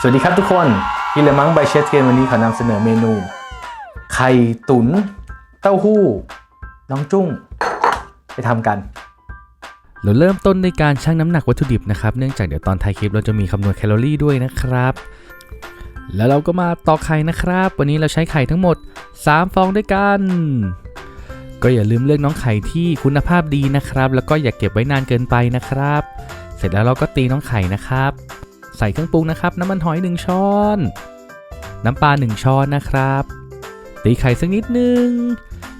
สวัสดีครับทุกคนกินเลมังใบเชฟเทียนวันนี้ขอนำเสนอเมนู ไข่ตุนเต้าหู้ น้องจุ้ง ไปทำกัน เราเริ่มต้นในการชั่งน้ำหนักวัตถุดิบนะครับ เนื่องจากเดี๋ยวตอนท้ายคลิปเราจะมีคำนวณแคลอรี่ด้วยนะครับ แล้วเราก็มาตอกไข่นะครับ วันนี้เราใช้ไข่ทั้งหมด 3 ฟองด้วยกัน ก็อย่าลืมเลือกน้องไข่ที่คุณภาพดีนะครับ แล้วก็อย่าเก็บไว้นานเกินไปนะครับ เสร็จแล้วเราก็ตีน้องไข่นะครับ ใส่เครื่องปรุงนะครับ น้ำมันหอย 1 ช้อน น้ำปลา 1 ช้อนนะครับ ตีไข่สักนิดนึง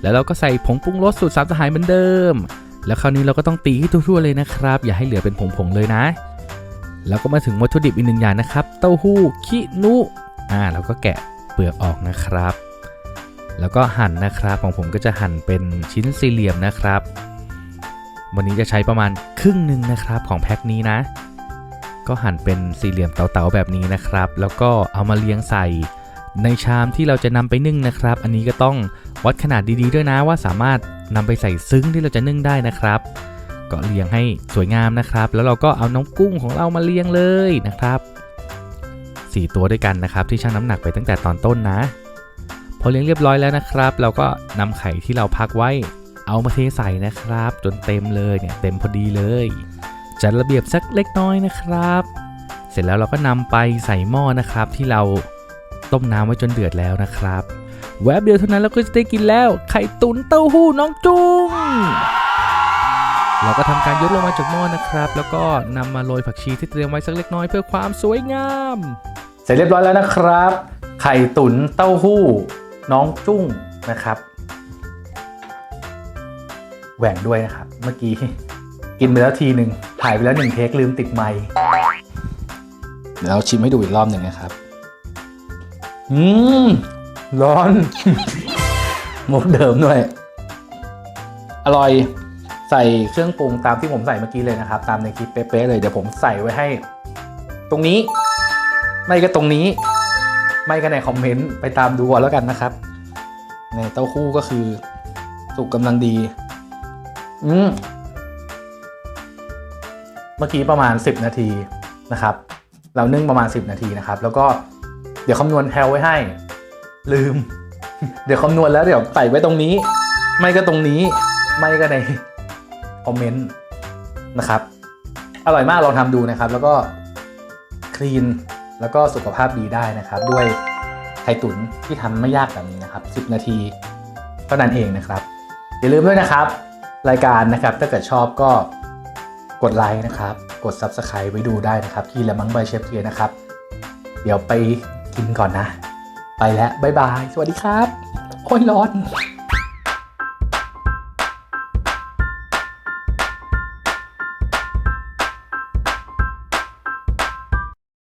แล้วเราก็ใส่ผงปรุงรสสูตรสามสหายเหมือนเดิม แล้วคราวนี้เราก็ต้องตีให้ทั่วๆเลยนะครับ อย่าให้เหลือเป็นผงๆเลยนะ แล้วก็มาถึงวัตถุดิบอีกหนึ่งอย่างนะครับ เต้าหู้ขี้นุอ่าเราก็แกะเปลือกออกนะครับ แล้วก็หั่นนะครับของผมก็จะหั่นเป็นชิ้นสี่เหลี่ยมนะครับ วันนี้จะใช้ประมาณครึ่งหนึ่งนะครับของแพ็คนี้นะ ก็หั่นเป็นสี่เหลี่ยมเต๋าๆแบบนี้นะครับ แล้วก็เอามาเรียงใส่ในชามที่เราจะนำไปนึ่งนะครับ อันนี้ก็ต้องวัดขนาดดีๆด้วยนะว่าสามารถนำไปใส่ซึ้งที่เราจะนึ่งได้นะครับ ก็เรียงให้สวยงามนะครับ แล้วเราก็เอาน้องกุ้งของเรามาเรียงเลยนะครับ 4 ตัวด้วยกันนะครับ ที่ชั่งน้ำหนักไปตั้งแต่ตอนต้นนะ พอเลี้ยงเรียบร้อยแล้วนะครับ เราก็นำไข่ที่เราพักไว้ เอามาเทใส่นะครับ จนเต็มเลยเนี่ยเต็มพอดีเลย จัดระเบียบสักเล็กน้อยนะครับ เสร็จแล้วเราก็นำไปใส่หม้อนะครับ ที่เราต้มน้ำไว้จนเดือดแล้วนะครับ แวบเดียวเท่านั้นเราก็จะได้กินแล้วไข่ตุ๋นเต้าหู้น้องจุ้งเราก็ทำการยกลงมาจากหม้อนะครับ แล้วก็นำมาโรยผักชีที่เตรียมไว้สักเล็กน้อยเพื่อความสวยงาม เสร็จเรียบร้อยแล้วนะครับ ไข่ตุ๋นเต้าหู้ น้องจุ้งนะครับแหว่งด้วยนะครับ เมื่อกี้ กินไปแล้วทีหนึ่งถ่ายไปแล้วหนึ่งเทคลืมติดไมค์เดี๋ยวเราชิมให้ดูอีกรอบหนึ่งนะครับ อืม ร้อน มุกเดิมด้วย อร่อย ใส่เครื่องปรุงตามที่ผมใส่เมื่อกี้เลยนะครับ ตามในคลิปเป๊ะๆเลย เดี๋ยวผมใส่ไว้ให้ ตรงนี้ ไม่ก็ตรงนี้ ไม่ก็ในคอมเมนต์ไปตามดูเอาแล้วกันนะครับ ในเต้าหู้ก็คือ สุกกำลังดี อืม เมื่อกี้ประมาณ 10 นาทีนะครับ เรานึ่งประมาณ 10 นาทีนะครับ แล้วก็เดี๋ยวคำนวณแพลไว้ให้ ลืม เดี๋ยวคำนวณแล้วเดี๋ยวใส่ไว้ตรงนี้ ไม่ก็ตรงนี้ ไม่ก็ในคอมเมนต์นะครับ อร่อยมากลองทำดูนะครับ แล้วก็คลีนแล้วก็สุขภาพดีได้นะครับ ด้วยไข่ตุ๋นที่ทำไม่ยากแบบนี้นะครับ 10 นาทีเท่านั้นเองนะครับ อย่าลืมด้วยนะครับ รายการนะครับถ้าเกิดชอบก็ กดไลค์นะครับ กด Subscribe ไว้ดูได้นะครับ ที่ละมังใบเชฟเทียนะครับ เดี๋ยวไปกินก่อนนะ ไปแล้ว บ๊ายบาย สวัสดีครับ โอ้ยร้อน